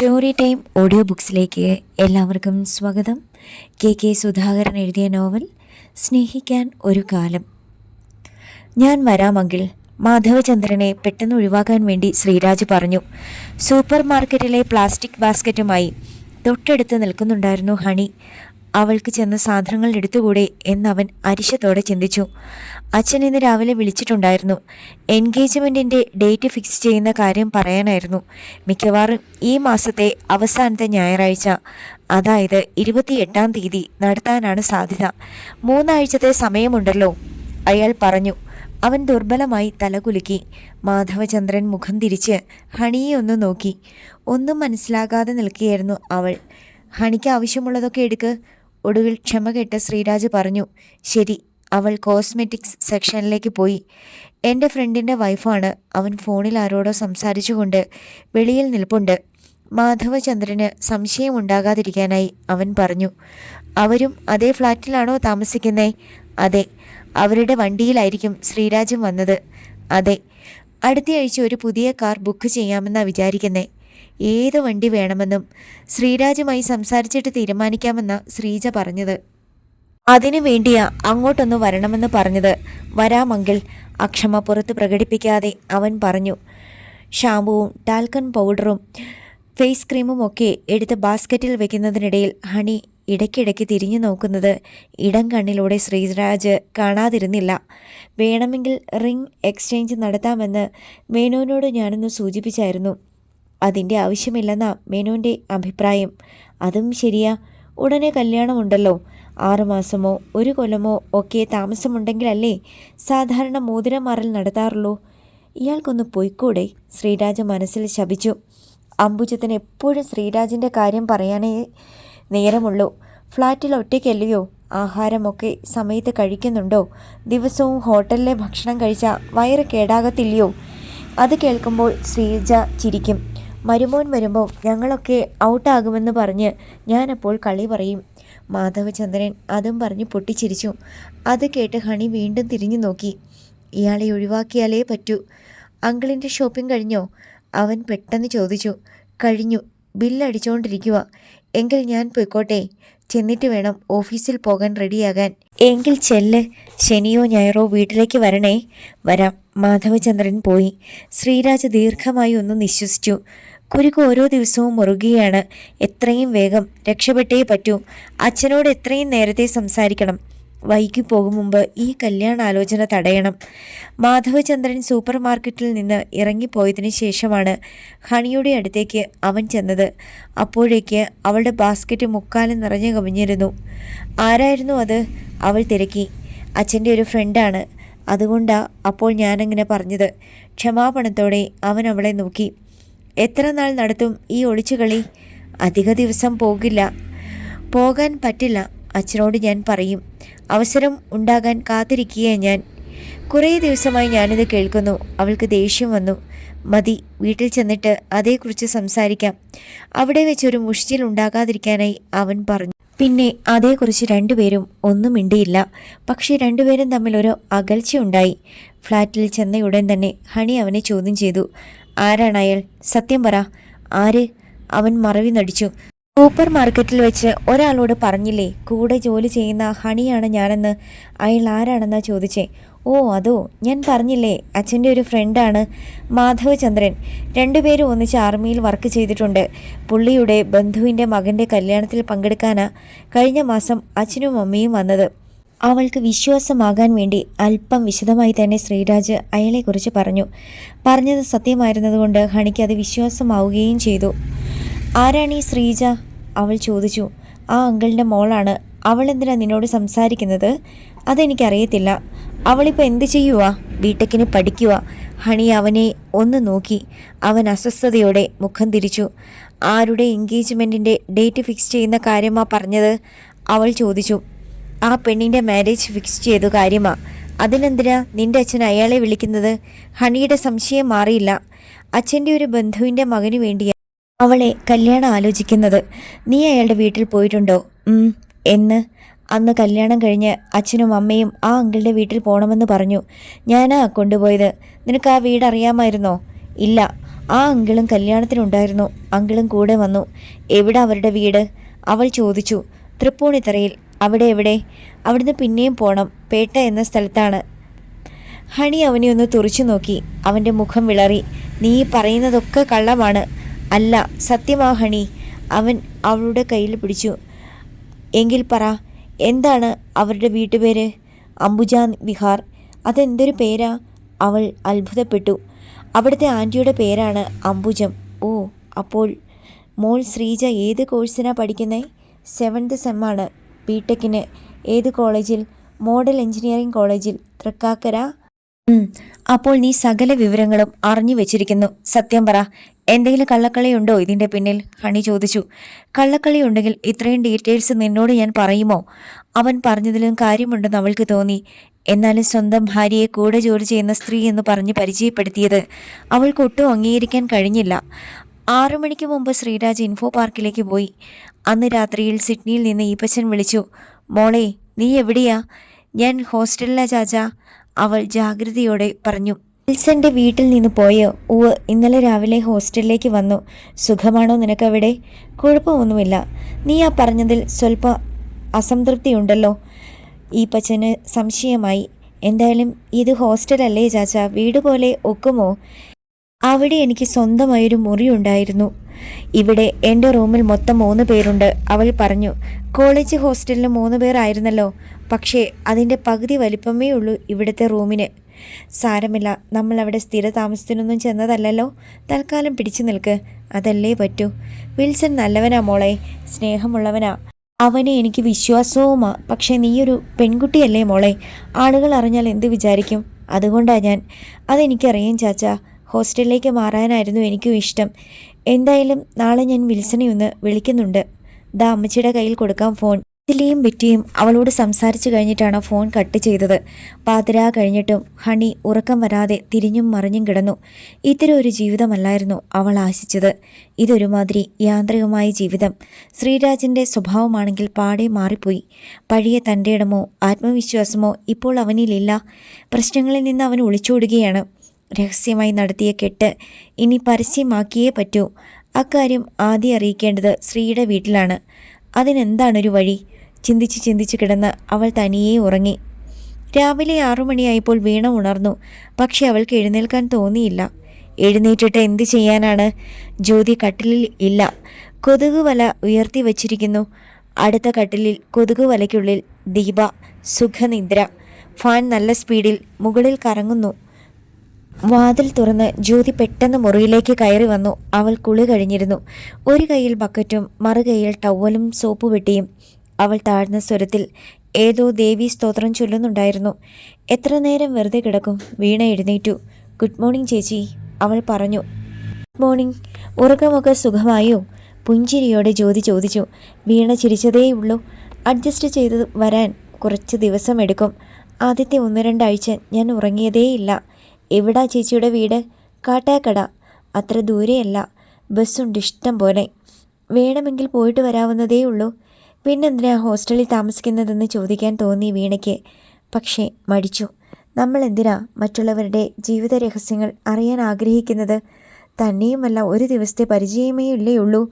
Story time audio ബുക്സിലേക്ക് എല്ലാവർക്കും സ്വാഗതം. K K Sudhakaran എഴുതിയ നോവൽ സ്നേഹിക്കാൻ ഒരു കാലം. ഞാൻ വരാമെങ്കിൽ മാധവചന്ദ്രനെ പെട്ടെന്ന് ഒഴിവാക്കാൻ വേണ്ടി ശ്രീരാജ് പറഞ്ഞു സൂപ്പർ മാർക്കറ്റിലെ പ്ലാസ്റ്റിക് ബാസ്ക്കറ്റുമായി തൊട്ടടുത്ത് നിൽക്കുന്നുണ്ടായിരുന്നു ഹണി. അവൾക്ക് ചെന്ന് സാധനങ്ങൾ എടുത്തുകൂടെ എന്നവൻ അരിശത്തോടെ ചിന്തിച്ചു. അച്ഛൻ ഇന്ന് രാവിലെ വിളിച്ചിട്ടുണ്ടായിരുന്നു. എൻഗേജ്മെന്റിന്റെ ഡേറ്റ് ഫിക്സ് ചെയ്യുന്ന കാര്യം പറയാനായിരുന്നു. മിക്കവാറും ഈ മാസത്തെ അവസാനത്തെ ഞായറാഴ്ച. അതായത് ഇരുപത്തിയെട്ടാം തീയതി നടത്താനാണ് സാധ്യത. മൂന്നാഴ്ചത്തെ സമയമുണ്ടല്ലോ. അയാൾ പറഞ്ഞു. അവൻ ദുർബലമായി തലകുലുക്കി. മാധവചന്ദ്രൻ മുഖം തിരിച്ച് ഹണിയെ ഒന്ന് നോക്കി. ഒന്നും മനസ്സിലാകാതെ നിൽക്കുകയായിരുന്നു അവൾ. ഹണിക്ക് ആവശ്യമുള്ളതൊക്കെ എടുക്ക്. ഒടുവിൽ ക്ഷമ കെട്ട് ശ്രീരാജ് പറഞ്ഞു ശരി അവൾ കോസ്മെറ്റിക്സ് സെക്ഷനിലേക്ക് പോയി. എന്റെ ഫ്രണ്ടിന്റെ വൈഫാണ്. അവൻ ഫോണിൽ ആരോടോ സംസാരിച്ചുകൊണ്ട് വെളിയിൽ നിൽപ്പുണ്ട്. മാധവചന്ദ്രന് സംശയമുണ്ടാകാതിരിക്കാനായി അവൻ പറഞ്ഞു അവരും അതേ ഫ്ലാറ്റിലാണോ താമസിക്കുന്നേ? അതെ അവരുടെ വണ്ടിയിലായിരിക്കും ശ്രീരാജും വന്നത്. അതെ അടുത്തയാഴ്ച ഒരു പുതിയ കാർ ബുക്ക് ചെയ്യാമെന്നാണ് വിചാരിക്കുന്നേ. ഏത് വണ്ടി വേണമെന്നും ശ്രീരാജുമായി സംസാരിച്ചിട്ട് തീരുമാനിക്കാമെന്ന ശ്രീജ പറഞ്ഞത്. അതിനു വേണ്ടിയാ അങ്ങോട്ടൊന്ന് വരണമെന്ന് പറഞ്ഞത്. വരാമെങ്കിൽ അക്ഷമ പുറത്ത് പ്രകടിപ്പിക്കാതെ അവൻ പറഞ്ഞു. ഷാമ്പുവും ടാൽക്കൺ പൗഡറും ഫേസ് ക്രീമും ഒക്കെ എടുത്ത് ബാസ്ക്കറ്റിൽ വെക്കുന്നതിനിടയിൽ ഹണി ഇടയ്ക്കിടയ്ക്ക് തിരിഞ്ഞു നോക്കുന്നത് ഇടം കണ്ണിലൂടെ ശ്രീരാജ് കാണാതിരുന്നില്ല. വേണമെങ്കിൽ റിംഗ് എക്സ്ചേഞ്ച് നടത്താമെന്ന് മേനോനോട് ഞാനൊന്ന് സൂചിപ്പിച്ചായിരുന്നു. അതിന്റെ ആവശ്യമില്ലെന്ന മേനോന്റെ അഭിപ്രായം. അതും ശരിയാ. ഉടനെ കല്യാണമുണ്ടല്ലോ. ആറുമാസമോ ഒരു കൊല്ലമോ ഒക്കെ താമസമുണ്ടെങ്കിലല്ലേ സാധാരണ മോതിരം മാറൽ നടത്താറുള്ളൂ. ഇയാൾക്കൊന്ന് പൊയ്ക്കൂടെ? ശ്രീരാജ് മനസ്സിൽ ശപിച്ചു. അംബുജത്തിന് എപ്പോഴും ശ്രീരാജിന്റെ കാര്യം പറയാനേ നേരമുള്ളൂ. ഫ്ലാറ്റിൽ ഒറ്റയ്ക്കല്ലയോ? ആഹാരമൊക്കെ സമയത്ത് കഴിക്കുന്നുണ്ടോ? ദിവസവും ഹോട്ടലിലെ ഭക്ഷണം കഴിച്ചാൽ വയറ് കേടാകത്തില്ലയോ? അത് കേൾക്കുമ്പോൾ ശ്രീജ ചിരിക്കും. മരുമോൻ വരുമ്പോൾ ഞങ്ങളൊക്കെ ഔട്ടാകുമെന്ന് പറഞ്ഞ് ഞാനപ്പോൾ കളി പറയും. മാധവചന്ദ്രൻ അതും പറഞ്ഞ് പൊട്ടിച്ചിരിച്ചു. അത് കേട്ട് ഹണി വീണ്ടും തിരിഞ്ഞു നോക്കി. ഇയാളെ ഒഴിവാക്കിയാലേ പറ്റൂ. അങ്കിളിന്റെ ഷോപ്പിംഗ് കഴിഞ്ഞോ? അവൻ പെട്ടെന്ന് ചോദിച്ചു. കഴിഞ്ഞു. ബില്ലടിച്ചുകൊണ്ടിരിക്കുക എങ്കിൽ ഞാൻ പോയിക്കോട്ടെ. ചെന്നിട്ട് വേണം ഓഫീസിൽ പോകാൻ റെഡിയാകാൻ. എങ്കിൽ ചെല്ല്. ശനിയോ ഞായറോ വീട്ടിലേക്ക് വരണേ. വരാം. മാധവചന്ദ്രൻ പോയി. ശ്രീരാജ് ദീർഘമായി ഒന്ന് നിശ്വസിച്ചു. കുരുക്ക് ഓരോ ദിവസവും മുറുകുകയാണ് എത്രയും വേഗം രക്ഷപ്പെട്ടേ പറ്റൂ. അച്ഛനോട് എത്രയും നേരത്തെ സംസാരിക്കണം. വൈകി പോകും മുമ്പ് ഈ കല്യാണാലോചന തടയണം. മാധവചന്ദ്രൻ സൂപ്പർ മാർക്കറ്റിൽ നിന്ന് ഇറങ്ങിപ്പോയതിന് ശേഷമാണ് ഹണിയുടെ അടുത്തേക്ക് അവൻ ചെന്നത്. അപ്പോഴേക്ക് അവളുടെ ബാസ്ക്കറ്റ് മുക്കാലും നിറഞ്ഞു കവിഞ്ഞിരുന്നു. ആരായിരുന്നു അത്? അവൾ തിരക്കി. അച്ഛന്റെ ഒരു ഫ്രണ്ടാണ്. അതുകൊണ്ടാ അപ്പോൾ ഞാനങ്ങനെ പറഞ്ഞത്. ക്ഷമാപണത്തോടെ അവൻ അവളെ നോക്കി. എത്ര നാൾ നടത്തും ഈ ഒളിച്ചുകളി? അധിക ദിവസം പോകില്ല. പോകാൻ പറ്റില്ല അച്ഛനോട് ഞാൻ പറയും. അവസരം ഉണ്ടാകാൻ കാത്തിരിക്കുകയാണ് ഞാൻ. കുറേ ദിവസമായി ഞാനിത് കേൾക്കുന്നു. അവൾക്ക് ദേഷ്യം വന്നു. മതി വീട്ടിൽ ചെന്നിട്ട് അതേക്കുറിച്ച് സംസാരിക്കാം. അവിടെ വെച്ചൊരു മുഷിച്ചിൽ ഉണ്ടാകാതിരിക്കാനായി അവൻ പറഞ്ഞു. പിന്നെ അതേക്കുറിച്ച് രണ്ടുപേരും ഒന്നും മിണ്ടിയില്ല. പക്ഷേ രണ്ടുപേരും തമ്മിൽ ഒരു അകൽച്ചയുണ്ടായി. ഫ്ലാറ്റിൽ ചെന്നയുടൻ തന്നെ ഹണി അവനെ ചോദ്യം ചെയ്തു. ആരാണ് അയാൾ? സത്യം പറ. ആര്? അവൻ മറവി നടിച്ചു. സൂപ്പർ മാർക്കറ്റിൽ വെച്ച് ഒരാളോട് പറഞ്ഞില്ലേ കൂടെ ജോലി ചെയ്യുന്ന ഹണിയാണ് ഞാനെന്ന്. അയാൾ ആരാണെന്നാ ചോദിച്ചേ. ഓ അതോ ഞാൻ പറഞ്ഞില്ലേ അച്ഛന്റെ ഒരു ഫ്രണ്ടാണ് മാധവചന്ദ്രൻ. രണ്ടുപേരും ഒന്നിച്ച് ആർമിയിൽ വർക്ക് ചെയ്തിട്ടുണ്ട്. പുള്ളിയുടെ ബന്ധുവിന്റെ മകന്റെ കല്യാണത്തിൽ പങ്കെടുക്കാനാണ് കഴിഞ്ഞ മാസം അച്ഛനും അമ്മയും വന്നത്. അവൾക്ക് വിശ്വാസമാകാൻ വേണ്ടി അല്പം വിശദമായി തന്നെ ശ്രീരാജ് അയാളെക്കുറിച്ച് പറഞ്ഞു. പറഞ്ഞത് സത്യമായിരുന്നതുകൊണ്ട് ഹണിക്ക് അത് വിശ്വാസമാവുകയും ചെയ്തു. ആരാണ് ഈ ശ്രീജ? അവൾ ചോദിച്ചു. ആ അങ്കിളിന്റെ മോളാണ്. അവൾ എന്തിനാ നിന്നോട് സംസാരിക്കുന്നത്? അതെനിക്കറിയത്തില്ല. അവളിപ്പോൾ എന്ത് ചെയ്യുക ബിടെക്കിന് പഠിക്കുക ഹണി അവനെ ഒന്ന് നോക്കി. അവൻ അസ്വസ്ഥതയോടെ മുഖം തിരിച്ചു. ആരുടെ എൻഗേജ്മെന്റിന്റെ ഡേറ്റ് ഫിക്സ് ചെയ്യുന്ന കാര്യമാ പറഞ്ഞത്? അവൾ ചോദിച്ചു. ആ പെണ്ണിന്റെ മാരേജ് ഫിക്സ് ചെയ്തു കാര്യമാ. അതിനെന്തിനാ നിന്റെ അച്ഛൻ അയാളെ വിളിക്കുന്നത്? ഹണിയുടെ സംശയം മാറിയില്ല. അച്ഛന്റെ ഒരു ബന്ധുവിന്റെ മകന് വേണ്ടിയാ അവളെ കല്യാണം ആലോചിക്കുന്നത്. നീ അയാളുടെ വീട്ടിൽ പോയിട്ടുണ്ടോ? എന്ന്. അന്ന് കല്യാണം കഴിഞ്ഞ് അച്ഛനും അമ്മയും ആ അങ്കിളുടെ വീട്ടിൽ പോകണമെന്ന് പറഞ്ഞു. ഞാനാ കൊണ്ടുപോയത്. നിനക്ക് ആ വീട് അറിയാമായിരുന്നോ? ഇല്ല. ആ അങ്കിളും കല്യാണത്തിനുണ്ടായിരുന്നു. അങ്കിളും കൂടെ വന്നു. എവിടെ അവരുടെ വീട്? അവൾ ചോദിച്ചു. തൃപ്പൂണിത്തറയിൽ. അവിടെ എവിടെ? അവിടുന്ന് പിന്നെയും പോണം. പേട്ട എന്ന സ്ഥലത്താണ്. ഹണി അവനെ ഒന്ന് തുറച്ചു നോക്കി. അവന്റെ മുഖം വിളറി. നീ പറയുന്നതൊക്കെ കള്ളമാണ്. അല്ല സത്യമാ ഹണി. അവൻ അവളുടെ കയ്യിൽ പിടിച്ചു. എങ്കിൽ പറ എന്താണ് അവരുടെ വീട്ടുപേര്? അംബുജ വിഹാർ. അതെന്തൊരു പേരാ? അവൾ അത്ഭുതപ്പെട്ടു. അവിടുത്തെ ആന്റിയുടെ പേരാണ് അംബുജം. ഓ അപ്പോൾ മോൾ ശ്രീജ ഏത് കോഴ്സിനാണ് പഠിക്കുന്നത് സെവൻത് സെമ്മാണ് ബി ടെക്കിന് ഏത് കോളേജിൽ? മോഡൽ എഞ്ചിനീയറിംഗ് കോളേജിൽ തൃക്കാക്കര. അപ്പോൾ നീ സകല വിവരങ്ങളും അറിഞ്ഞു വെച്ചിരിക്കുന്നു. സത്യം പറ എന്തെങ്കിലും കള്ളക്കളിയുണ്ടോ ഇതിന്റെ പിന്നിൽ? ഹണി ചോദിച്ചു. കള്ളക്കളിയുണ്ടെങ്കിൽ ഇത്രയും ഡീറ്റെയിൽസ് നിന്നോട് ഞാൻ പറയുമോ? അവൻ പറഞ്ഞതിലും കാര്യമുണ്ടെന്ന് അവൾക്ക് തോന്നി. എന്നാലും സ്വന്തം ഭാര്യയെ കൂടെ ജോലി ചെയ്യുന്ന സ്ത്രീ എന്ന് പറഞ്ഞ് പരിചയപ്പെടുത്തിയത് അവൾക്ക് ഒട്ടും അംഗീകരിക്കാൻ കഴിഞ്ഞില്ല. ആറു മണിക്ക് മുമ്പ് ശ്രീരാജ് ഇൻഫോ പാർക്കിലേക്ക് പോയി. അന്ന് രാത്രിയിൽ സിഡ്നിയിൽ നിന്ന് ഈപ്പച്ചൻ വിളിച്ചു മോളെ നീ എവിടെയാ? ഞാൻ ഹോസ്റ്റലിലാ ചാച്ചാ അവൾ ജാഗ്രതയോടെ പറഞ്ഞു. വിൽസന്റെ വീട്ടിൽ നിന്ന് പോയോ ഉവ് ഇന്നലെ രാവിലെ ഹോസ്റ്റലിലേക്ക് വന്നു. സുഖമാണോ നിനക്കവിടെ? കുഴപ്പമൊന്നുമില്ല. നീ ആ പറഞ്ഞതിൽ സ്വല്പ അസംതൃപ്തിയുണ്ടല്ലോ. ഈ പച്ചന് സംശയമായി എന്തായാലും ഇത് ഹോസ്റ്റലല്ലേ ചാച്ച? വീട് പോലെ ഒക്കുമോ? അവിടെ എനിക്ക് സ്വന്തമായൊരു മുറി ഉണ്ടായിരുന്നു. ഇവിടെ എന്റെ റൂമിൽ മൊത്തം മൂന്ന് പേരുണ്ട്. അവൾ പറഞ്ഞു കോളേജ് ഹോസ്റ്റലിൽ മൂന്ന് പേരായിരുന്നല്ലോ പക്ഷേ അതിന്റെ പകുതി വലിപ്പമേ ഉള്ളൂ ഇവിടുത്തെ റൂമിന്. സാരമില്ല നമ്മൾ അവിടെ സ്ഥിര താമസത്തിനൊന്നും ചെന്നതല്ലല്ലോ. തൽക്കാലം പിടിച്ചു നിൽക്ക്. അതല്ലേ പറ്റൂ. വിൽസൺ നല്ലവനാ മോളെ. സ്നേഹമുള്ളവനാ. അവനെ എനിക്ക് വിശ്വാസവുമാ. പക്ഷേ നീയൊരു പെൺകുട്ടിയല്ലേ മോളെ. ആളുകൾ അറിഞ്ഞാൽ എന്ത് വിചാരിക്കും? അതുകൊണ്ടാണ് ഞാൻ. അതെനിക്കറിയാം ചാച്ച. ഹോസ്റ്റലിലേക്ക് മാറാനായിരുന്നു എനിക്കും ഇഷ്ടം. എന്തായാലും നാളെ ഞാൻ വിൽസനെ ഒന്ന് വിളിക്കുന്നുണ്ട്. ദാ അമ്മച്ചിയുടെ കയ്യിൽ കൊടുക്കാം ഫോൺ. ഇതിലെയും ബെറ്റിയും അവളോട് സംസാരിച്ചു കഴിഞ്ഞിട്ടാണ് ഫോൺ കട്ട് ചെയ്തത്. പാതിരാ കഴിഞ്ഞിട്ടും ഹണി ഉറക്കം വരാതെ തിരിഞ്ഞും മറിഞ്ഞും കിടന്നു. ഇത്തരം ഒരു ജീവിതമല്ലായിരുന്നു അവൾ ആശിച്ചത്. ഇതൊരുമാതിരി യാന്ത്രികമായ ജീവിതം. ശ്രീരാജിന്റെ സ്വഭാവമാണെങ്കിൽ പാടെ മാറിപ്പോയി. പഴയ തന്റെ ഇടമോ ആത്മവിശ്വാസമോ ഇപ്പോൾ അവനിലില്ല. പ്രശ്നങ്ങളിൽ നിന്ന് അവൻ ഒളിച്ചോടുകയാണ്. രഹസ്യമായി നടത്തിയ കെട്ട് ഇനി പരസ്യമാക്കിയേ പറ്റൂ. അക്കാര്യം ആദ്യം അറിയിക്കേണ്ടത് ശ്രീയുടെ വീട്ടിലാണ്. അതിനെന്താണൊരു വഴി? ചിന്തിച്ച് ചിന്തിച്ച് കിടന്ന് അവൾ തനിയേ ഉറങ്ങി. രാവിലെ ആറു മണിയായിപ്പോൾ വീണ ഉണർന്നു. പക്ഷെ അവൾക്ക് എഴുന്നേൽക്കാൻ തോന്നിയില്ല. എഴുന്നേറ്റിട്ട് എന്ത് ചെയ്യാനാണ്? ജ്യോതി കട്ടിലിൽ ഇല്ല. കൊതുക് വല ഉയർത്തി വച്ചിരിക്കുന്നു. അടുത്ത കട്ടിലിൽ കൊതുക് വലയ്ക്കുള്ളിൽ ദീപ സുഖനിദ്ര. ഫാൻ നല്ല സ്പീഡിൽ മുകളിൽ കറങ്ങുന്നു. വാതിൽ തുറന്ന് ജ്യോതി പെട്ടെന്ന് മുറിയിലേക്ക് കയറി വന്നു. അവൾ കുളി കഴിഞ്ഞിരുന്നു. ഒരു കൈയിൽ ബക്കറ്റും മറുകൈയിൽ ടവലും സോപ്പ് വെട്ടിയും അവൾ താഴ്ന്ന സ്വരത്തിൽ ഏതോ ദേവി സ്തോത്രം ചൊല്ലുന്നുണ്ടായിരുന്നു. എത്ര നേരം വെറുതെ കിടക്കും? വീണ എഴുന്നേറ്റു. ഗുഡ് മോർണിംഗ് ചേച്ചി അവൾ പറഞ്ഞു. Good morning. ഉറക്കമൊക്കെ സുഖമായോ? പുഞ്ചിരിയോടെ ജ്യോതി ചോദിച്ചു. വീണ ചിരിച്ചതേയുള്ളൂ. അഡ്ജസ്റ്റ് ചെയ്ത് വരാൻ കുറച്ച് ദിവസം എടുക്കും. ആദ്യത്തെ ഒന്ന് രണ്ടാഴ്ച ഞാൻ ഉറങ്ങിയതേയില്ല. എവിടാ ചേച്ചിയുടെ വീട്? കാട്ടാക്കട. അത്ര ദൂരെയല്ല. ബസ്സുണ്ട് ഇഷ്ടം പോലെ. വേണമെങ്കിൽ പോയിട്ട് വരാവുന്നതേ ഉള്ളൂ. പിന്നെന്തിനാ ഹോസ്റ്റലിൽ താമസിക്കുന്നതെന്ന് ചോദിക്കാൻ തോന്നി വീണയ്ക്ക്. പക്ഷേ മടിച്ചു. നമ്മൾ എന്തിനാ മറ്റുള്ളവരുടെ ജീവിത രഹസ്യങ്ങൾ അറിയാൻ ആഗ്രഹിക്കുന്നത്? തന്നെയുമല്ല ഒരു ദിവസത്തെ പരിചയമേ ഇല്ലേ ഉള്ളൂ.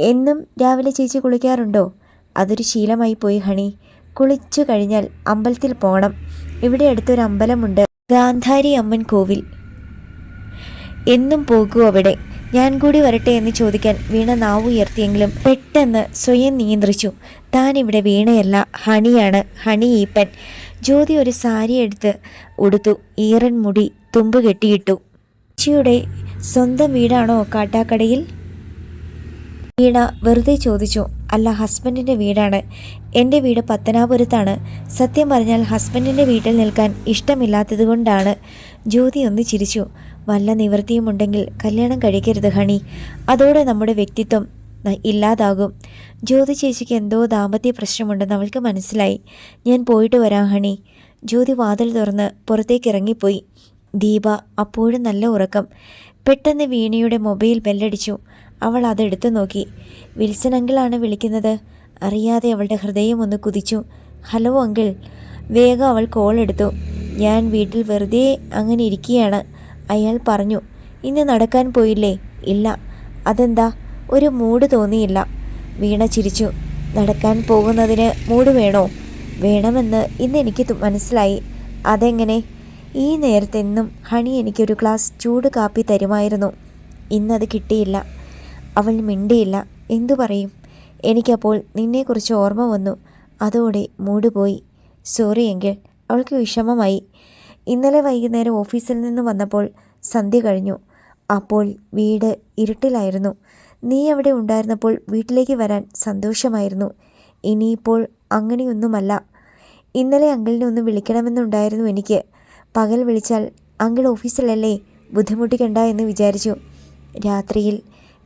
എന്നും രാവിലെ ചേച്ചി കുളിക്കാറുണ്ടോ? അതൊരു ശീലമായി പോയി ഹണി. കുളിച്ചു കഴിഞ്ഞാൽ അമ്പലത്തിൽ പോകണം ഇവിടെ അടുത്തൊരു അമ്പലമുണ്ട്. ഗാന്ധാരി അമ്മൻ കോവിൽ. എന്നും പോകൂ അവിടെ. ഞാൻ കൂടി വരട്ടെ എന്ന് ചോദിക്കാൻ വീണ നാവ് ഉയർത്തിയെങ്കിലും പെട്ടെന്ന് സ്വയം നിയന്ത്രിച്ചു. താൻ ഇവിടെ വീണയല്ല. ഹണിയാണ്. ഹണി ഈപ്പൻ. ജ്യോതി ഒരു സാരി എടുത്ത് ഉടുത്തു. ഈറൻ മുടി തുമ്പ് കെട്ടിയിട്ടു. ചേച്ചിയുടെ സ്വന്തം വീടാണോ കാട്ടാക്കടയിൽ? വീണ വെറുതെ ചോദിച്ചു. അല്ല ഹസ്ബൻഡിന്റെ വീടാണ്. എന്റെ വീട് പത്തനാപുരത്താണ്. സത്യം പറഞ്ഞാൽ ഹസ്ബൻഡിന്റെ വീട്ടിൽ നിൽക്കാൻ ഇഷ്ടമില്ലാത്തതുകൊണ്ടാണ് ജ്യോതി ഒന്ന് ചിരിച്ചു. വല്ല നിവൃത്തിയുമുണ്ടെങ്കിൽ കല്യാണം കഴിക്കരുത് ഹണി. അതോടെ നമ്മുടെ വ്യക്തിത്വം ഇല്ലാതാകും. ജ്യോതി ചേച്ചിക്ക് എന്തോ ദാമ്പത്യ പ്രശ്നമുണ്ടെന്ന് അവൾക്ക് മനസ്സിലായി. ഞാൻ പോയിട്ട് വരാം ഹണി. ജ്യോതി വാതിൽ തുറന്ന് പുറത്തേക്ക് ഇറങ്ങിപ്പോയി. ദീപ അപ്പോഴും നല്ല ഉറക്കം. പെട്ടെന്ന് വീണയുടെ മൊബൈൽ ബെല്ലടിച്ചു. അവൾ അതെടുത്തു നോക്കി. വിൽസൺ അങ്കിളാണ് വിളിക്കുന്നത്. അറിയാതെ അവളുടെ ഹൃദയം ഒന്ന് കുതിച്ചു. Hello uncle. വേഗം അവൾ കോൾ എടുത്തു. ഞാൻ വീട്ടിൽ വെറുതെ അങ്ങനെ ഇരിക്കുകയാണ്. അയാൾ പറഞ്ഞു ഇന്ന് നടക്കാൻ പോയില്ലേ? ഇല്ല. അതെന്താ? ഒരു മൂഡ് തോന്നിയില്ല. വീണ ചിരിച്ചു. നടക്കാൻ പോകുന്നതിന് മൂഡ് വേണോ? വേണമെന്ന് ഇന്ന് എനിക്ക് മനസ്സിലായി. അതെങ്ങനെ? ഈ നേരത്തെന്നും ഹണി എനിക്കൊരു ഗ്ലാസ് ചൂട് കാപ്പി തരുമായിരുന്നു. ഇന്നത് കിട്ടിയില്ല. അവൾ മിണ്ടിയില്ല. എന്തു പറയും? എനിക്കപ്പോൾ നിന്നെക്കുറിച്ച് ഓർമ്മ വന്നു. അതോടെ മൂടുപോയി പോയി. സോറി എങ്കിൽ അവൾക്ക് വിഷമമായി. ഇന്നലെ വൈകുന്നേരം ഓഫീസിൽ നിന്ന് വന്നപ്പോൾ സന്ധ്യ കഴിഞ്ഞു. അപ്പോൾ വീട് ഇരുട്ടിലായിരുന്നു. നീ അവിടെ ഉണ്ടായിരുന്നപ്പോൾ വീട്ടിലേക്ക് വരാൻ സന്തോഷമായിരുന്നു. ഇനിയിപ്പോൾ അങ്ങനെയൊന്നുമല്ല. ഇന്നലെ അങ്കിളിനെ ഒന്ന് വിളിക്കണമെന്നുണ്ടായിരുന്നു എനിക്ക്. പകൽ വിളിച്ചാൽ അങ്കിൾ ഓഫീസിലല്ലേ? ബുദ്ധിമുട്ടിക്കണ്ട എന്ന് വിചാരിച്ചു. രാത്രിയിൽ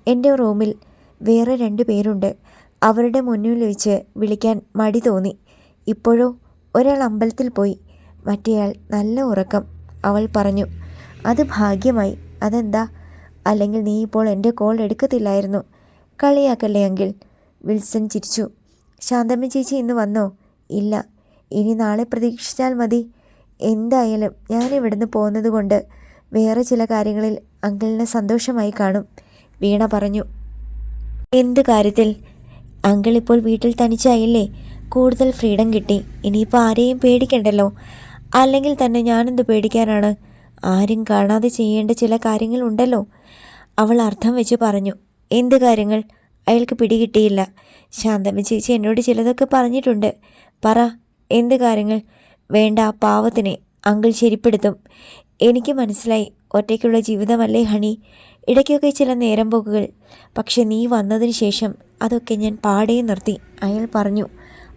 എന്റെ റൂമിൽ വേറെ രണ്ട് പേരുണ്ട്. അവരുടെ മുന്നിൽ വെച്ച് വിളിക്കാൻ മടി തോന്നി. ഇപ്പോഴോ ഒരാൾ അമ്പലത്തിൽ പോയി. മറ്റേയാൾ നല്ല ഉറക്കം അവൾ പറഞ്ഞു. അത് ഭാഗ്യമായി. അതെന്താ? അല്ലെങ്കിൽ നീ ഇപ്പോൾ എന്റെ കോൾ എടുക്കത്തില്ലായിരുന്നു. കളിയാക്കല്ലേ അങ്കിൾ? വിൽസൺ ചിരിച്ചു. ശാന്തമ്മ ചേച്ചി ഇന്ന് വന്നോ? ഇല്ല. ഇനി നാളെ പ്രതീക്ഷിച്ചാൽ മതി. എന്തായാലും ഞാൻ ഇവിടുന്ന് പോകുന്നത് കൊണ്ട് വേറെ ചില കാര്യങ്ങളിൽ അങ്കിളിന് സന്തോഷമായി കാണും. വീണ പറഞ്ഞു. എന്ത് കാര്യത്തിൽ? അങ്കിൾ ഇപ്പോൾ വീട്ടിൽ തനിച്ചായില്ലേ? കൂടുതൽ ഫ്രീഡം കിട്ടി. ഇനിയിപ്പോൾ ആരെയും പേടിക്കണ്ടല്ലോ? അല്ലെങ്കിൽ തന്നെ ഞാനെന്ത് പേടിക്കാനാണ്? ആരും കാണാതെ ചെയ്യേണ്ട ചില കാര്യങ്ങളുണ്ടല്ലോ അവൾ അർത്ഥം വെച്ച് പറഞ്ഞു. എന്ത് കാര്യങ്ങൾ? അയാൾക്ക് പിടികിട്ടിയില്ല. ശാന്തമ്മ ചേച്ചി എന്നോട് ചിലതൊക്കെ പറഞ്ഞിട്ടുണ്ട്. പറ എന്ത് കാര്യങ്ങൾ? വേണ്ട ആ പാവത്തിനെ. അങ്കിൾ ശരിപ്പെടുത്തും. എനിക്ക് മനസ്സിലായി. ഒറ്റയ്ക്കുള്ള ജീവിതമല്ലേ ഹണി. ഇടയ്ക്കൊക്കെ ചില നേരം പോക്കുകൾ. പക്ഷെ നീ വന്നതിന് ശേഷം അതൊക്കെ ഞാൻ പാടേ നിർത്തി. അയാൾ പറഞ്ഞു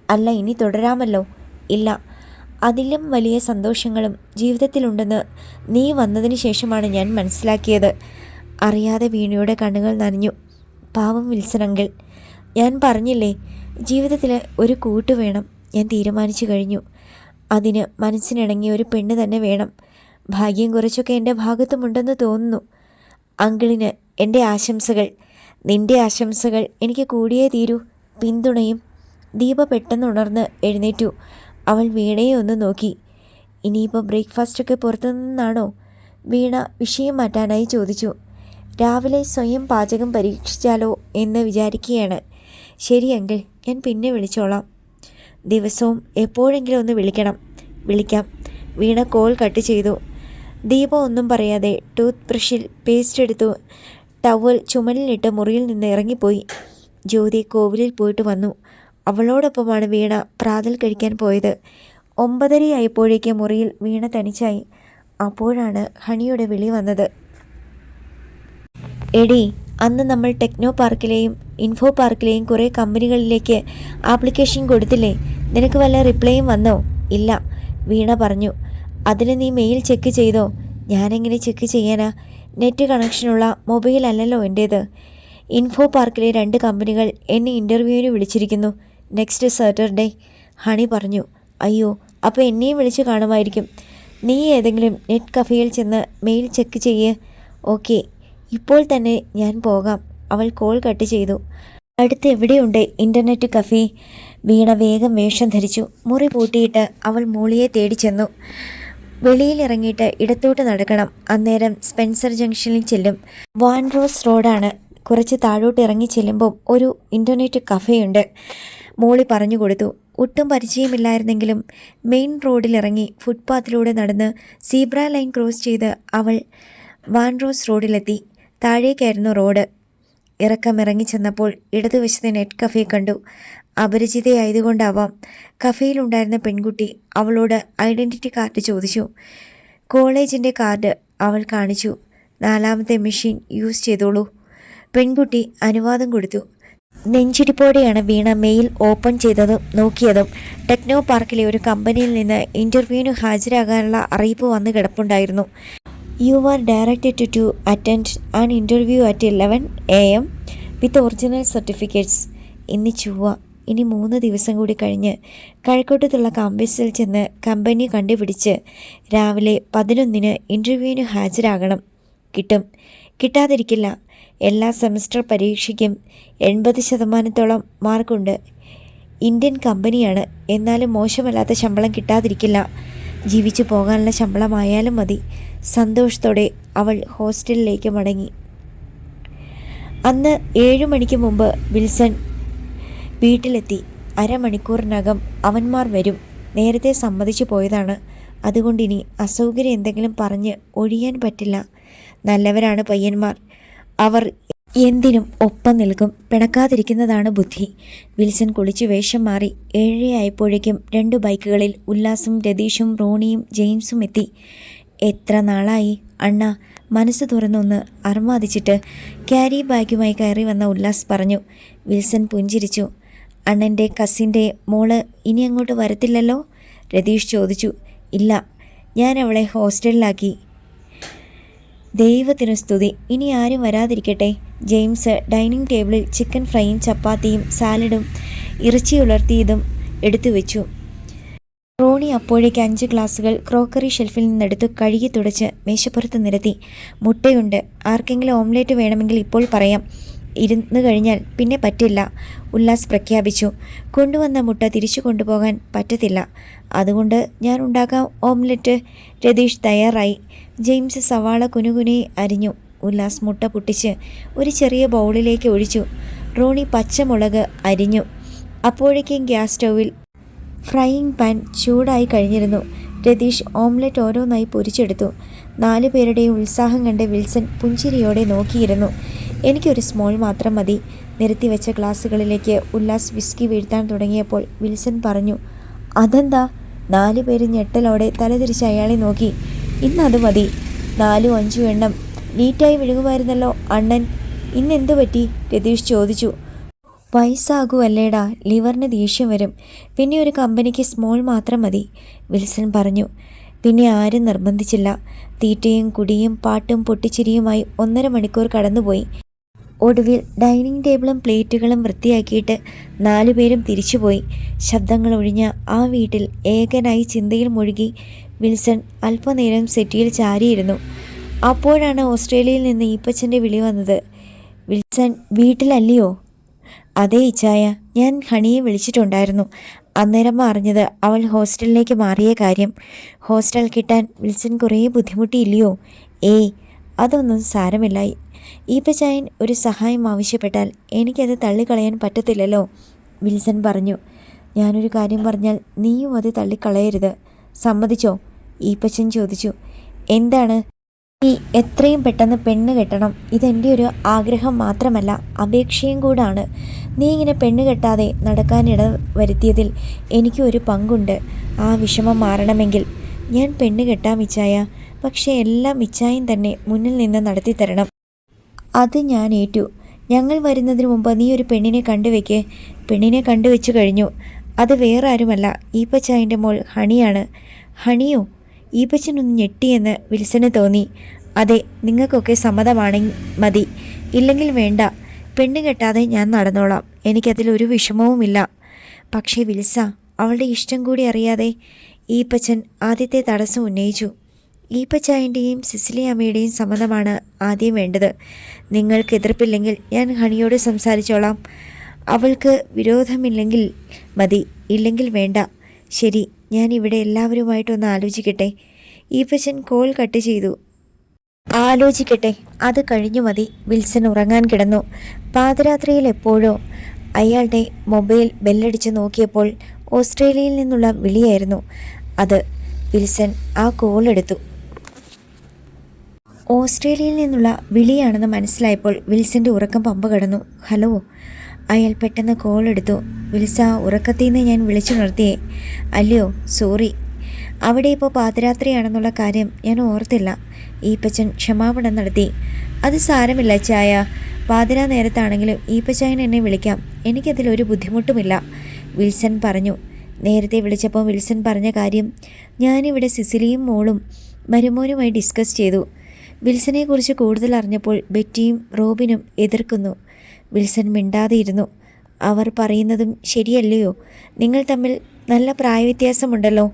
അല്ല ഇനി തുടരാമല്ലോ. ഇല്ല. അതിലും വലിയ സന്തോഷങ്ങളും ജീവിതത്തിലുണ്ടെന്ന് നീ വന്നതിന് ശേഷമാണ് ഞാൻ മനസ്സിലാക്കിയത്. അറിയാതെ വീണയുടെ കണ്ണുകൾ നനഞ്ഞു. പാവം വിൽസനങ്കിൾ ഞാൻ പറഞ്ഞില്ലേ ജീവിതത്തിൽ ഒരു കൂട്ട് വേണം. ഞാൻ തീരുമാനിച്ചു കഴിഞ്ഞു. അതിന് മനസ്സിനിണങ്ങിയ ഒരു പെണ്ണ് തന്നെ വേണം. ഭാഗ്യം കുറച്ചൊക്കെ എന്റെ ഭാഗത്തുമുണ്ടെന്ന് തോന്നുന്നു. അങ്കിളിന് എന്റെ ആശംസകൾ. നിന്റെ ആശംസകൾ എനിക്ക് കൂടിയേ തീരൂ. പിന്തുണയും. ദീപ പെട്ടെന്ന് ഉണർന്ന് എഴുന്നേറ്റു. അവൾ വീണയെ ഒന്ന് നോക്കി. ഇനിയിപ്പോൾ ബ്രേക്ക്ഫാസ്റ്റൊക്കെ പുറത്തു നിന്നാണോ വീണ വിഷയം മാറ്റാനായി ചോദിച്ചു. രാവിലെ സ്വയം പാചകം പരീക്ഷിച്ചാലോ എന്ന് വിചാരിക്കുകയാണ്. ശരി അങ്കിൾ ഞാൻ പിന്നെ വിളിച്ചോളാം. ദിവസവും എപ്പോഴെങ്കിലും ഒന്ന് വിളിക്കണം. വിളിക്കാം. വീണ കോൾ കട്ട് ചെയ്തു. ദീപ ഒന്നും പറയാതെ ടൂത്ത് ബ്രഷിൽ പേസ്റ്റ് എടുത്തു. ടവൽ ചുമലിലിട്ട് മുറിയിൽ നിന്ന് ഇറങ്ങിപ്പോയി. ജ്യോതി കോവിലിൽ പോയിട്ട് വന്നു. അവളോടൊപ്പമാണ് വീണ പ്രാതൽ കഴിക്കാൻ പോയത്. ഒമ്പതരയായപ്പോഴേക്ക് മുറിയിൽ വീണ തനിച്ചായി. അപ്പോഴാണ് ഹണിയുടെ വിളി വന്നത്. എടി അന്ന് നമ്മൾ ടെക്നോ പാർക്കിലെയും ഇൻഫോ പാർക്കിലെയും കുറേ കമ്പനികളിലേക്ക് ആപ്ലിക്കേഷൻ കൊടുത്തില്ലേ? നിനക്ക് വല്ല റിപ്ലൈയും വന്നോ? ഇല്ല വീണ പറഞ്ഞു. അതിന് നീ മെയിൽ ചെക്ക് ചെയ്തോ? ഞാനെങ്ങനെ ചെക്ക് ചെയ്യാനാ? നെറ്റ് കണക്ഷനുള്ള മൊബൈൽ അല്ലല്ലോ എന്റേത് ഇൻഫോ പാർക്കിലെ രണ്ട് കമ്പനികൾ എന്നെ ഇന്റർവ്യൂവിന് വിളിച്ചിരിക്കുന്നു. നെക്സ്റ്റ് സാറ്റർഡേ ഹണി പറഞ്ഞു അയ്യോ അപ്പോൾ എന്നെയും വിളിച്ച് കാണുമായിരിക്കും. നീ ഏതെങ്കിലും നെറ്റ് കഫേയിൽ ചെന്ന് മെയിൽ ചെക്ക് ചെയ്യ്. ഓക്കെ ഇപ്പോൾ തന്നെ ഞാൻ പോകാം. അവൾ കോൾ കട്ട് ചെയ്തു. അടുത്ത് എവിടെയുണ്ട് ഇന്റർനെറ്റ് കഫേ വീണ വേഗം വേഷം ധരിച്ചു മുറി പൂട്ടിയിട്ട് അവൾ മൂളിയെ തേടി ചെന്നു. വെളിയിലിറങ്ങിയിട്ട് ഇടത്തോട്ട് നടക്കണം. അന്നേരം സ്പെൻസർ ജംഗ്ഷനിൽ ചെല്ലും. വാൻ റോസ് റോഡാണ്. കുറച്ച് താഴോട്ട് ഇറങ്ങി ചെല്ലുമ്പോൾ ഒരു ഇന്റർനെറ്റ് കഫേയുണ്ട്. മോളി പറഞ്ഞു കൊടുത്തു. ഒട്ടും പരിചയമില്ലായിരുന്നെങ്കിലും മെയിൻ റോഡിലിറങ്ങി ഫുട്പാത്തിലൂടെ നടന്ന് സീബ്ര ലൈൻ ക്രോസ് ചെയ്ത് അവൾ വാൻ റോസ് റോഡിലെത്തി. താഴേക്കായിരുന്നു റോഡ്. ഇറക്കമിറങ്ങി ചെന്നപ്പോൾ ഇടതുവശത്തെ നെറ്റ് കഫേ കണ്ടു. അപരിചിതയായതുകൊണ്ടാവാം. കഫേയിലുണ്ടായിരുന്ന പെൺകുട്ടി അവളോട് ഐഡന്റിറ്റി കാർഡ് ചോദിച്ചു. കോളേജിന്റെ കാർഡ് അവൾ കാണിച്ചു. നാലാമത്തെ മെഷീൻ യൂസ് ചെയ്തോളൂ. പെൺകുട്ടി അനുവാദം കൊടുത്തു. നെഞ്ചിടിപ്പോടെയാണ് വീണ മെയിൽ ഓപ്പൺ ചെയ്തതും നോക്കിയതും. ടെക്നോ പാർക്കിലെ ഒരു കമ്പനിയിൽ നിന്ന് ഇന്റർവ്യൂവിന് ഹാജരാകാനുള്ള അറിയിപ്പ് വന്ന് കിടപ്പുണ്ടായിരുന്നു. You are directed to attend an interview at eleven A M with original certificates ഇന്ന് ചൊവ്വ. ഇനി മൂന്ന് ദിവസം കൂടി കഴിഞ്ഞ് കഴക്കൂട്ടത്തുള്ള കാമ്പസിൽ ചെന്ന് കമ്പനി കണ്ടുപിടിച്ച് രാവിലെ പതിനൊന്നിന് ഇന്റർവ്യൂവിന് ഹാജരാകണം. കിട്ടും. കിട്ടാതിരിക്കില്ല. എല്ലാ സെമസ്റ്റർ പരീക്ഷയ്ക്കും എൺപത് ശതമാനത്തോളം മാർക്കുണ്ട്. ഇന്ത്യൻ കമ്പനിയാണ്. എന്നാലും മോശമല്ലാത്ത ശമ്പളം കിട്ടാതിരിക്കില്ല. ജീവിച്ചു പോകാനുള്ള ശമ്പളമായാലും മതി. സന്തോഷത്തോടെ അവൾ ഹോസ്റ്റലിലേക്ക് മടങ്ങി. അന്ന് ഏഴു മണിക്ക് മുമ്പ് വിൽസൺ വീട്ടിലെത്തി. അരമണിക്കൂറിനകം അവന്മാർ വരും. നേരത്തെ സമ്മതിച്ചു പോയതാണ്. അതുകൊണ്ടിനി അസൗകര്യം എന്തെങ്കിലും പറഞ്ഞ് ഒഴിയാൻ പറ്റില്ല. നല്ലവരാണ് പയ്യന്മാർ. അവർ എന്തിനും ഒപ്പം നിൽക്കും. പിണക്കാതിരിക്കുന്നതാണ് ബുദ്ധി. വിൽസൺ കുളിച്ചു വേഷം മാറി ഏഴരയായപ്പോഴേക്കും രണ്ട് ബൈക്കുകളിൽ ഉല്ലാസും രതീഷും റോണിയും ജെയിംസും എത്തി. എത്ര നാളായി? അണ്ണ മനസ്സ് തുറന്നൊന്ന് അർമാദിച്ചിട്ട് ക്യാരി ബാഗുമായി കയറി വന്ന ഉല്ലാസ് പറഞ്ഞു. വിൽസൺ പുഞ്ചിരിച്ചു. അണ്ണന്റെ കസിന്റെ മോൾ ഇനി അങ്ങോട്ട് വരത്തില്ലല്ലോ? രതീഷ് ചോദിച്ചു. ഇല്ല ഞാൻ അവളെ ഹോസ്റ്റലിലാക്കി. ദൈവത്തിനു സ്തുതി. ഇനി ആരും വരാതിരിക്കട്ടെ. ജെയിംസ് ഡൈനിങ് ടേബിളിൽ ചിക്കൻ ഫ്രൈയും ചപ്പാത്തിയും സാലഡും ഇറച്ചി ഉലർത്തിയതും എടുത്തു വെച്ചു റോണി അപ്പോഴേക്ക് അഞ്ച് ഗ്ലാസുകൾ ക്രോക്കറി ഷെൽഫിൽ നിന്നെടുത്ത് കഴുകി തുടച്ച് മേശപ്പുറത്ത് നിരത്തി. മുട്ടയുണ്ട്. ആർക്കെങ്കിലും ഓംലേറ്റ് വേണമെങ്കിൽ ഇപ്പോൾ പറയാം. ഇരുന്ന് കഴിഞ്ഞാൽ പിന്നെ പറ്റില്ല. ഉല്ലാസ് പ്രഖ്യാപിച്ചു. കൊണ്ടുവന്ന മുട്ട തിരിച്ചു കൊണ്ടുപോകാൻ പറ്റത്തില്ല. അതുകൊണ്ട് ഞാൻ ഉണ്ടാക്കാം ഓംലെറ്റ്. രതീഷ് തയ്യാറായി. ജെയിംസ് സവാള കുനുകുനെ അരിഞ്ഞു. ഉല്ലാസ് മുട്ട പൊട്ടിച്ച് ഒരു ചെറിയ ബൗളിലേക്ക് ഒഴിച്ചു. റോണി പച്ചമുളക് അരിഞ്ഞു. അപ്പോഴേക്കും ഗ്യാസ് സ്റ്റൗവിൽ ഫ്രൈയിങ് പാൻ ചൂടായി കഴിഞ്ഞിരുന്നു. രതീഷ് ഓംലെറ്റ് ഓരോന്നായി പൊരിച്ചെടുത്തു. നാലു പേരുടെയും ഉത്സാഹം കണ്ട് വിൽസൺ പുഞ്ചിരിയോടെ നോക്കിയിരുന്നു. എനിക്കൊരു സ്മോൾ മാത്രം മതി നിരത്തിവെച്ച ഗ്ലാസ്സുകളിലേക്ക് ഉല്ലാസ് വിസ്കി വീഴ്ത്താൻ തുടങ്ങിയപ്പോൾ വിൽസൺ പറഞ്ഞു. അതെന്താ? നാലു പേര് ഞെട്ടലോടെ തലതിരിച്ച് അയാളെ നോക്കി. ഇന്നത് മതി. നാലു അഞ്ചും എണ്ണം. നീറ്റായി വിഴുകുമായിരുന്നല്ലോ അണ്ണൻ. ഇന്നെന്തു പറ്റി? രതീഷ് ചോദിച്ചു. വയസ്സാകുമല്ലേടാ ലിവറിന് ദേഷ്യം വരും. പിന്നെ ഒരു കമ്പനിക്ക് സ്മോൾ മാത്രം മതി വിൽസൺ പറഞ്ഞു. പിന്നെ ആരും നിർബന്ധിച്ചില്ല. തീറ്റയും കുടിയും പാട്ടും പൊട്ടിച്ചിരിയുമായി ഒന്നര മണിക്കൂർ കടന്നുപോയി. ഒടുവിൽ ഡൈനിങ് ടേബിളും പ്ലേറ്റുകളും വൃത്തിയാക്കിയിട്ട് നാലുപേരും തിരിച്ചുപോയി. ശബ്ദങ്ങൾ ഒഴിഞ്ഞ ആ വീട്ടിൽ ഏകനായി ചിന്തയിൽ മുഴുകി വിൽസൺ അല്പനേരം സെറ്റിയിൽ ചാരിയിരുന്നു. അപ്പോഴാണ് ഓസ്ട്രേലിയയിൽ നിന്ന് ഈപ്പച്ചന്റെ വിളി വന്നത്. വിൽസൺ വീട്ടിലല്ലയോ? അതേ ഇച്ചായ ഞാൻ ഹണിയെ വിളിച്ചിട്ടുണ്ടായിരുന്നു. അന്നേരം അറിഞ്ഞത് അവൾ ഹോസ്റ്റലിലേക്ക് മാറിയ കാര്യം. ഹോസ്റ്റൽ കിട്ടാൻ വിൽസൺ കുറേ ബുദ്ധിമുട്ടിയില്ലയോ? ഏയ് അതൊന്നും സാരമില്ല. ഈപ്പച്ചായൻ ഒരു സഹായം ആവശ്യപ്പെട്ടാൽ എനിക്കത് തള്ളിക്കളയാൻ പറ്റത്തില്ലല്ലോ വിൽസൺ പറഞ്ഞു. ഞാനൊരു കാര്യം പറഞ്ഞാൽ നീയും അത് തള്ളിക്കളയരുത്. സമ്മതിച്ചോ? ഈപ്പച്ചൻ ചോദിച്ചു. എന്താണ്? നീ എത്രയും പെട്ടെന്ന് പെണ്ണ് കെട്ടണം. ഇതെന്റെ ഒരു ആഗ്രഹം മാത്രമല്ല അപേക്ഷയും കൂടാണ്. നീ ഇങ്ങനെ പെണ്ണ് കെട്ടാതെ നടക്കാനിട വരുത്തിയതിൽ എനിക്ക് ഒരു പങ്കുണ്ട്. ആ വിഷമം മാറണമെങ്കിൽ ഞാൻ പെണ്ണ് കെട്ടാം ഇച്ചായ പക്ഷേ എല്ലാം ഇച്ചായും തന്നെ മുന്നിൽ നിന്ന് നടത്തി തരണം. അത് ഞാൻ ഏറ്റു. ഞങ്ങൾ വരുന്നതിന് മുമ്പ് നീ ഒരു പെണ്ണിനെ കണ്ടുവെക്ക്. പെണ്ണിനെ കണ്ടുവെച്ചു കഴിഞ്ഞു. അത് വേറെ ആരുമല്ല ഈപ്പച്ചായന്റെ മോൾ ഹണിയാണ്. ഹണിയോ ഈപ്പച്ചനൊന്ന് ഞെട്ടിയെന്ന് വിൽസന് തോന്നി. അതെ നിങ്ങൾക്കൊക്കെ സമ്മതമാണെങ്കിൽ മതി. ഇല്ലെങ്കിൽ വേണ്ട. പെണ്ണ് കെട്ടാതെ ഞാൻ നടന്നോളാം. എനിക്കതിലൊരു വിഷമവുമില്ല. പക്ഷേ വിൽസ അവളുടെ ഇഷ്ടം കൂടി അറിയാതെ ഈപ്പച്ചൻ ആദ്യത്തെ തടസ്സം ഉന്നയിച്ചു. ഈപ്പച്ചായന്റെയും സിസിലി അമ്മയുടെയും സമ്മതമാണ് ആദ്യം വേണ്ടത്. നിങ്ങൾക്ക് എതിർപ്പില്ലെങ്കിൽ ഞാൻ ഹണിയോട് സംസാരിച്ചോളാം. അവൾക്ക് വിരോധമില്ലെങ്കിൽ മതി. ഇല്ലെങ്കിൽ വേണ്ട. ശരി ഞാൻ ഇവിടെ എല്ലാവരുമായിട്ടൊന്ന് ആലോചിക്കട്ടെ. ഈപ്പച്ചൻ കോൾ കട്ട് ചെയ്തു. ആലോചിക്കട്ടെ അത് കഴിഞ്ഞു മതി. വിൽസൺ ഉറങ്ങാൻ കിടന്നു. പാതിരാത്രിയിൽ എപ്പോഴോ അയാളുടെ മൊബൈൽ ബെല്ലടിച്ച് നോക്കിയപ്പോൾ ഓസ്ട്രേലിയയിൽ നിന്നുള്ള വിളിയായിരുന്നു. അത് വിൽസൺ ആ കോൾ എടുത്തു. ഓസ്ട്രേലിയയിൽ നിന്നുള്ള വിളിയാണെന്ന് മനസ്സിലായപ്പോൾ വിൽസന്റെ ഉറക്കം പമ്പ കടന്നു. ഹലോ അയാൾ പെട്ടെന്ന് കോൾ എടുത്തു. വിൽസ ഉറക്കത്തിൽ നിന്ന് ഞാൻ വിളിച്ചു നിർത്തിയേ അല്ലയോ സോറി അവിടെ ഇപ്പോൾ പാതിരാത്രിയാണെന്നുള്ള കാര്യം ഞാൻ ഓർത്തില്ല. ഈപ്പച്ചൻ ക്ഷമാപണം നടത്തി. അത് സാരമില്ല ചായ പാതിരാ നേരത്താണെങ്കിലും ഈപ്പച്ചായൻ എന്നെ വിളിക്കാം. എനിക്കതിലൊരു ബുദ്ധിമുട്ടുമില്ല വിൽസൺ പറഞ്ഞു. നേരത്തെ വിളിച്ചപ്പോൾ വിൽസൺ പറഞ്ഞ കാര്യം ഞാനിവിടെ സിസിലിയും മോളും മരുമോനുമായി ഡിസ്കസ് ചെയ്തു. വിൽസനെക്കുറിച്ച് കൂടുതൽ അറിഞ്ഞപ്പോൾ ബെറ്റിയും റോബിനും എതിർക്കുന്നു. വിൽസൺ മിണ്ടാതെയിരുന്നു അവർ പറയുന്നതും ശരിയല്ലയോ? നിങ്ങൾ തമ്മിൽ നല്ല പ്രായവ്യത്യാസമുണ്ടല്ലോ.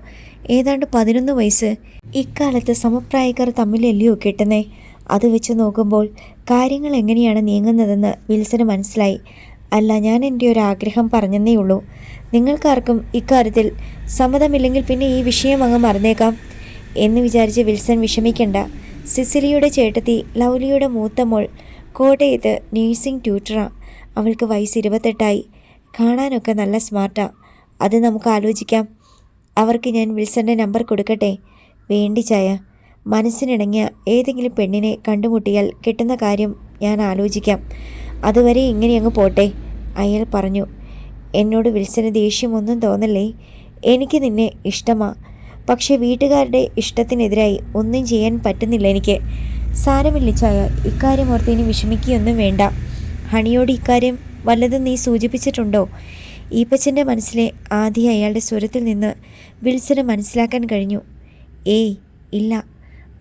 ഏതാണ്ട് പതിനൊന്ന് വയസ്സ്. ഇക്കാലത്ത് സമപ്രായക്കാർ തമ്മിലല്ലയോ കിട്ടുന്നേ? അത് വെച്ച് നോക്കുമ്പോൾ കാര്യങ്ങൾ എങ്ങനെയാണ് നീങ്ങുന്നതെന്ന് വിൽസന് മനസ്സിലായി. അല്ല ഞാൻ എന്റെ ഒരു ആഗ്രഹം പറഞ്ഞെന്നേ ഉള്ളൂ. നിങ്ങൾക്കാർക്കും ഇക്കാര്യത്തിൽ സമ്മതമില്ലെങ്കിൽ പിന്നെ ഈ വിഷയം അങ്ങ് മറന്നേക്കാം എന്ന് വിചാരിച്ച് വിൽസൺ വിഷമിക്കണ്ട. സിസിലിയുടെ ചേട്ടത്തി ലൗലിയുടെ മൂത്ത മോൾ കോട്ടയത്ത് നേഴ്സിംഗ് ട്യൂട്ടറാ. അവൾക്ക് വയസ്സ് ഇരുപത്തെട്ടായി. കാണാനൊക്കെ നല്ല സ്മാർട്ടാ. അത് നമുക്ക് ആലോചിക്കാം. അവർക്ക് ഞാൻ വിൽസന്റെ നമ്പർ കൊടുക്കട്ടെ? വേണ്ടി ചായ. മനസ്സിനിണങ്ങിയ ഏതെങ്കിലും പെണ്ണിനെ കണ്ടുമുട്ടിയാൽ കിട്ടുന്ന കാര്യം ഞാൻ ആലോചിക്കാം. അതുവരെ ഇങ്ങനെ അങ്ങ് പോട്ടെ അയാൾ പറഞ്ഞു. എന്നോട് വിൽസന് ദേഷ്യമൊന്നും തോന്നല്ലേ? എനിക്ക് നിന്നെ ഇഷ്ടമാ. പക്ഷേ വീട്ടുകാരുടെ ഇഷ്ടത്തിനെതിരായി ഒന്നും ചെയ്യാൻ പറ്റുന്നില്ല എനിക്ക്. സാരമില്ല ചായ ഇക്കാര്യം ഓർത്ത് ഇനി വിഷമിക്കുകയൊന്നും വേണ്ട. ഹണിയോട് ഇക്കാര്യം വല്ലതും നീ സൂചിപ്പിച്ചിട്ടുണ്ടോ? ഈപ്പച്ചന്റെ മനസ്സിലെ ആദ്യ അയാളുടെ സ്വരത്തിൽ നിന്ന് വിൽസന് മനസ്സിലാക്കാൻ കഴിഞ്ഞു. ഏയ് ഇല്ല.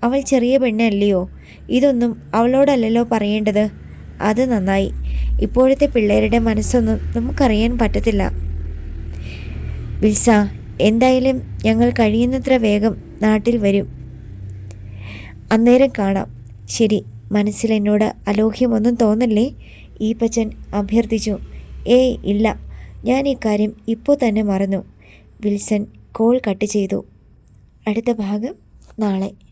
അവൾ ചെറിയ പെണ്ണല്ലയോ? ഇതൊന്നും അവളോടല്ലല്ലോ പറയേണ്ടത്? അത് നന്നായി. ഇപ്പോഴത്തെ പിള്ളേരുടെ മനസ്സൊന്നും നമുക്കറിയാൻ പറ്റത്തില്ല. വിൽസ എന്തായാലും ഞങ്ങൾ കഴിയുന്നത്ര വേഗം നാട്ടിൽ വരും. അന്നേരം കാണാം. ശരി മനസ്സിൽ എന്നോട് അലോഹ്യമൊന്നും തോന്നല്ലേ? ഈ പച്ചൻ അഭ്യർത്ഥിച്ചു. ഏയ് ഇല്ല. ഞാൻ ഇക്കാര്യം കാര്യം ഇപ്പോൾ തന്നെ മറന്നു. വിൽസൺ കോൾ കട്ട് ചെയ്തു. അടുത്ത ഭാഗം നാളെ.